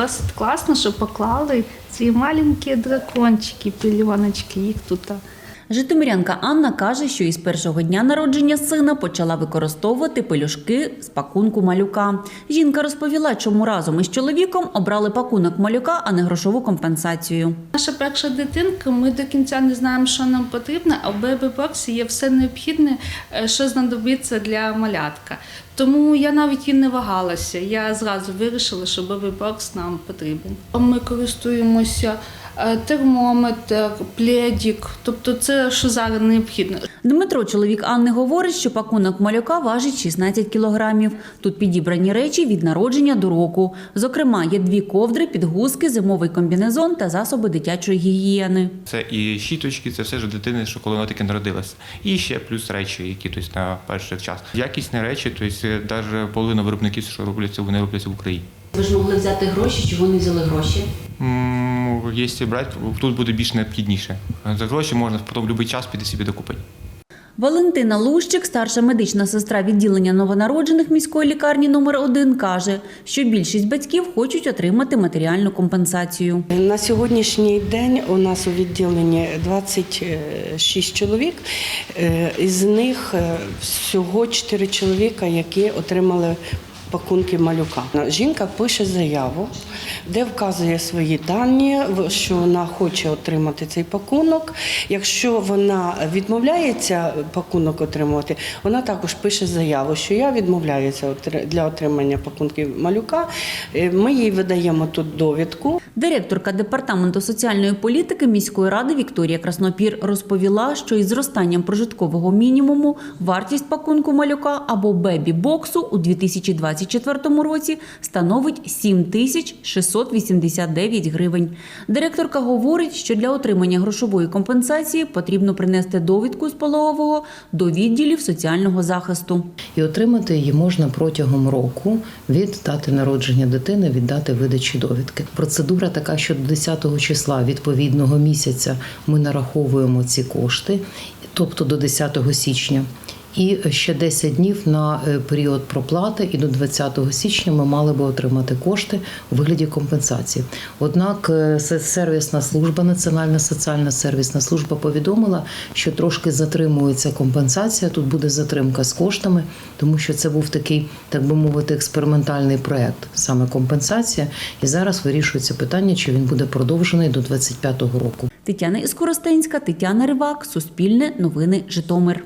досить класно, що поклали ці маленькі дракончики, пільоночки, їх тут. Житомирянка Анна каже, що із першого дня народження сина почала використовувати пелюшки з пакунку малюка. Жінка розповіла, чому разом із чоловіком обрали пакунок малюка, а не грошову компенсацію. Наша перша дитинка, ми до кінця не знаємо, що нам потрібно, а в бебі-боксі є все необхідне, е, що знадобиться для малятка. Тому я навіть і не вагалася. Я зразу вирішила, що бебі-бокс нам потрібен. Ми користуємося термометр, пледік, тобто це що зараз необхідно. Дмитро, чоловік Анни, говорить, що пакунок малюка важить 16 кілограмів. Тут підібрані речі від народження до року. Зокрема, є дві ковдри, підгузки, зимовий комбінезон та засоби дитячої гігієни. Це і щіточки, це все ж дитини, що коли вона тільки народилася. І ще плюс речі, які тобто, на перший час. Якісні речі, тобто навіть половина виробників, що робляться, вони робляться в Україні. Ви ж могли взяти гроші, чи вони взяли гроші? Якщо брати, тут буде більш необхідніше. За гроші можна потім в будь-який час піти собі докупити. Валентина Лущик, старша медична сестра відділення новонароджених міської лікарні номер 1 каже, що більшість батьків хочуть отримати матеріальну компенсацію. На сьогоднішній день у нас у відділенні 26 чоловік. Е, Із них е, всього 4 чоловіка, які отримали пакунки малюка. Жінка пише заяву, де вказує свої дані, що вона хоче отримати цей пакунок. Якщо вона відмовляється пакунок отримувати, вона також пише заяву, що я відмовляюся для отримання пакунків малюка. Е, Ми їй видаємо тут довідку. Директорка департаменту соціальної політики міської ради Вікторія Краснопір розповіла, що із зростанням прожиткового мінімуму вартість пакунку малюка або бебі-боксу у 2024 році становить 7 тисяч 689 гривень. Директорка говорить, що для отримання грошової компенсації потрібно принести довідку з пологового до відділів соціального захисту. і отримати її можна протягом року від дати народження дитини, від дати видачі довідки. Процедура така, що до 10 числа відповідного місяця ми нараховуємо ці кошти, тобто до 10 січня. І ще 10 днів на е, період проплати, і до 20 січня ми мали би отримати кошти у вигляді компенсації. Однак е, сервісна служба, Національна соціальна сервісна служба повідомила, що трошки затримується компенсація. Тут буде затримка з коштами, тому що це був такий, так би мовити, експериментальний проект, саме компенсація. І зараз вирішується питання, чи він буде продовжений до 25-го року. Тетяна Іскоростенська, Тетяна Ривак, Суспільне, Новини Житомир.